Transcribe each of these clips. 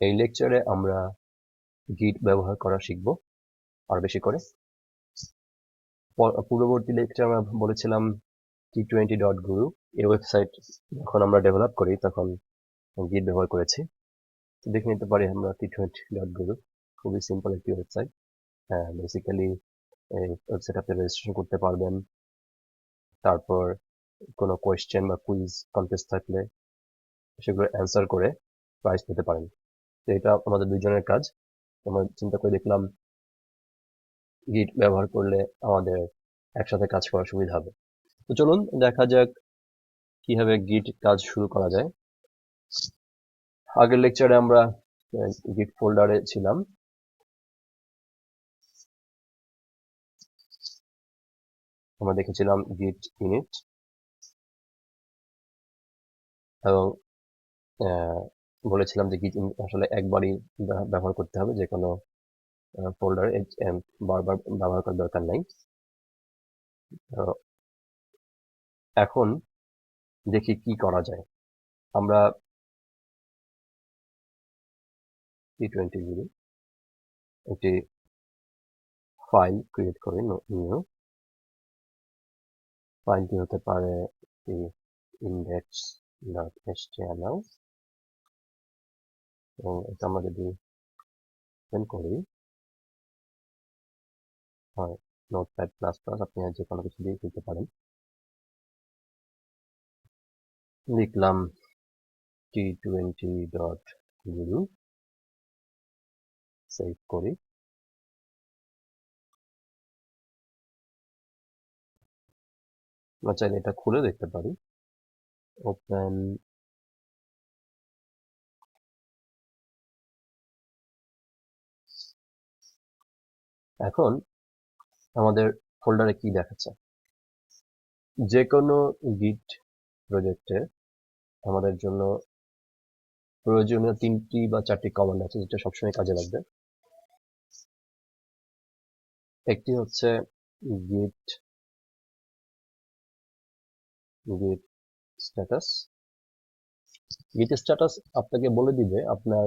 এই লেকচারে আমরা গিট ব্যবহার করা শিখব, আর বেশি করে। পূর্ববর্তী লেকচারে আমরা বলেছিলাম টি টোয়েন্টি ডট গুরু এই ওয়েবসাইট যখন আমরা ডেভেলপ করি তখন গিট ব্যবহার করেছি। দেখে নিতে পারি আমরা টি টোয়েন্টি ডট গুরু খুবই সিম্পল একটি ওয়েবসাইট হ্যাঁ বেসিক্যালি এই ওয়েবসাইট আপনি রেজিস্ট্রেশন করতে পারবেন। তারপর কোনো কোয়েশ্চেন বা কুইজ কন্টেস্ট থাকলে সেগুলো অ্যান্সার করে প্রাইজ পেতে পারেন। তো এটা আমাদের দুইজনের কাজ। আমরা চিন্তা করে দেখলাম গিট ব্যবহার করলে আমাদের একসাথে কাজ করার সুবিধা হবে। তো চলুন দেখা যাক কীভাবে গিট কাজ শুরু করা যায়। আগের লেকচারে আমরা গিট ফোল্ডারে ছিলাম। আমরা দেখেছিলাম গিট ইনিট এবং বলেছিলাম যে গিট আসলে একবারই ব্যবহার করতে হবে যে কোনো ফোল্ডারে বারবার ব্যবহার করার দরকার নাই। এখন দেখি কি করা যায়। আমরা টি টোয়েন্টি জিরো একটি ফাইল ক্রিয়েট করি নিউ ফাইলটি হতে পারে ইন্ডেক্স ডট এসটিএমএল এবং এটা আমরা যদি ওপেন করি হয় নোটপ্যাড প্লাস প্লাস আপনি যে কোনো কিছু দিয়ে দিতে পারেন লিখলাম টি টোয়েন্টি ডট গুরু সেভ করি আমরা চাইলে এটা খুলে দেখতে পারি ওপেন এখন আমাদের ফোল্ডারে কি দেখাচ্ছে? যে কোনো গিট প্রজেক্টে আমাদের জন্য প্রয়োজনীয় তিনটি বা চারটি কমান্ড আছে, যেটা সবসময় কাজে লাগবে। একটি হচ্ছে গিট গিট স্ট্যাটাস গিট স্ট্যাটাস আপনাকে বলে দিবে আপনার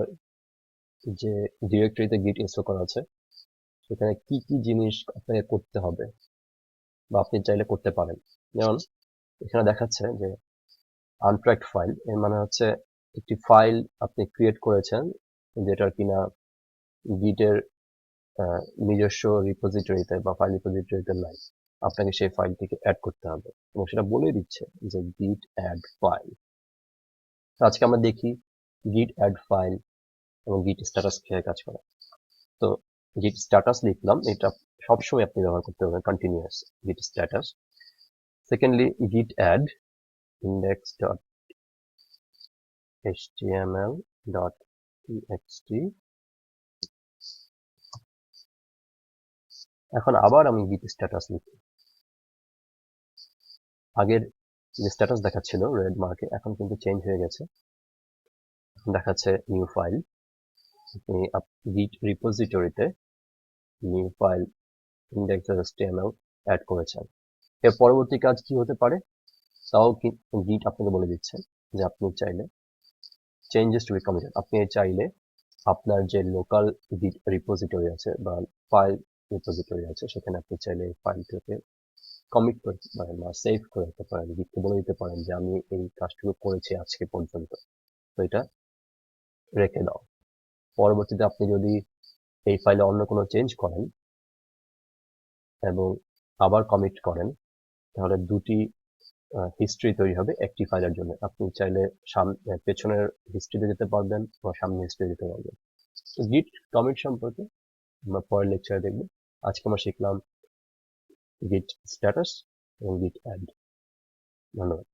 যে ডিরেক্টরিতে গিট ইনস্টল করা আছে। সেখানে কি কি জিনিস আপনাকে করতে হবে? বা আপনি চাইলে করতে পারেন। যেমন এখানে দেখাচ্ছে যে আনট্র্যাক্ট ফাইল এর মানে হচ্ছে একটি ফাইল আপনি ক্রিয়েট করেছেন যেটার কিনা গিটের নিজস্ব রিপোজিটরিতে বা ফাইল রিপোজিটরিতে নাই। আপনাকে সেই ফাইলটিকে অ্যাড করতে হবে। এবং সেটা বলে দিচ্ছে যে গিট অ্যাড ফাইল আজকে আমরা দেখি গিট অ্যাড ফাইল এবং গিট স্ট্যাটাস কীভাবে কাজ করে। তো গিট স্ট্যাটাস লিখলাম, এটা সবসময় আপনি ব্যবহার করতে পারবেন continuous git status secondly git add index dot html dot txt এখন আবার আমি গিট স্ট্যাটাস লিখি। আগের যে স্ট্যাটাস দেখাচ্ছিল রেড মার্কে এখন কিন্তু চেঞ্জ হয়ে গেছে। দেখাচ্ছে নিউ ফাইল আপনি git রিপোজিটরিতে new file index html add করেছেন। এর পরবর্তী কাজ কি হতে পারে? তাও গিট আপনাকে বলে দিচ্ছে যে আপনি চাইলে চেঞ্জেস টু বি কমিটেড আপনি চাইলে আপনার যে লোকাল গিট রিপোজিটরি আছে বা ফাইল রিপোজিটরি আছে, সেখানে আপনি চাইলে ফাইলটাকে কমিট করতে পারেন বা সেভ করে রাখতে পারেন। গিটকে বলে দিতে পারেন যে আমি এই কাজটুকু করেছি আজকে পর্যন্ত। তো এটা রেখে দাও। পরবর্তীতে আপনি যদি এই ফাইলে অন্য কোনো চেঞ্জ করেন এবং আবার কমিট করেন, তাহলে দুটি হিস্ট্রি তৈরি হবে একটি ফাইলের জন্য। আপনি চাইলে সামনে পেছনের হিস্ট্রিতে যেতে পারবেন বা সামনে হিস্ট্রি যেতে পারবেন। গিট কমিট সম্পর্কে আমরা পরের লেকচারে দেখব। আজকে আমরা শিখলাম গিট স্ট্যাটাস এবং গিট অ্যাড ধন্যবাদ।